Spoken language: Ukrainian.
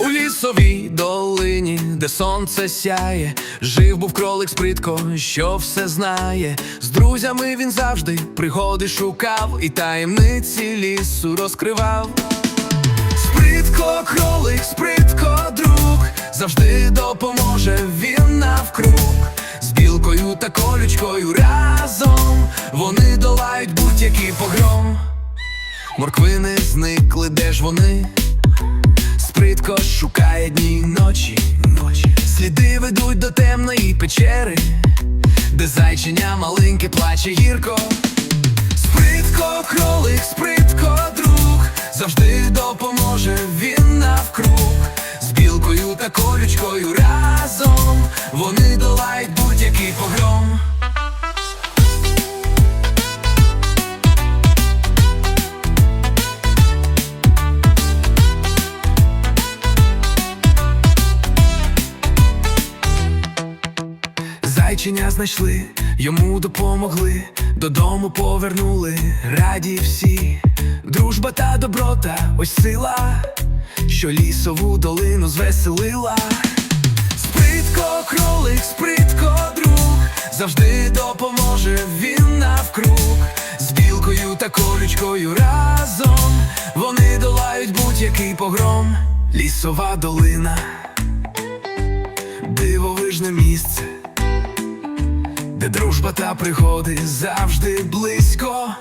У лісовій долині, де сонце сяє, жив був кролик спритко, що все знає. З друзями він завжди пригоди шукав і таємниці лісу розкривав. Спритко, кролик, спритко, друг, завжди допоможе він навкруг. З білкою та колючкою разом вони долають будь-який погром. Морквини зникли, де ж вони? Спритко шукає дні ночі, ночі. Сліди ведуть до темної печери, де зайченя маленьке плаче гірко. Спритко, кролик, спритко, друг, завжди допоможе він навкруг. З білкою та колючкою разом вони долають будь-який погром. Зайченя знайшли, йому допомогли, додому повернули, раді всі. Дружба та доброта, ось сила, що лісову долину звеселила. Спритко, кролик, спритко, друг, завжди допоможе він навкруг. З білкою та колючкою разом вони долають будь-який погром. Лісова долина, дивовижне місце дружба та пригоди завжди близько.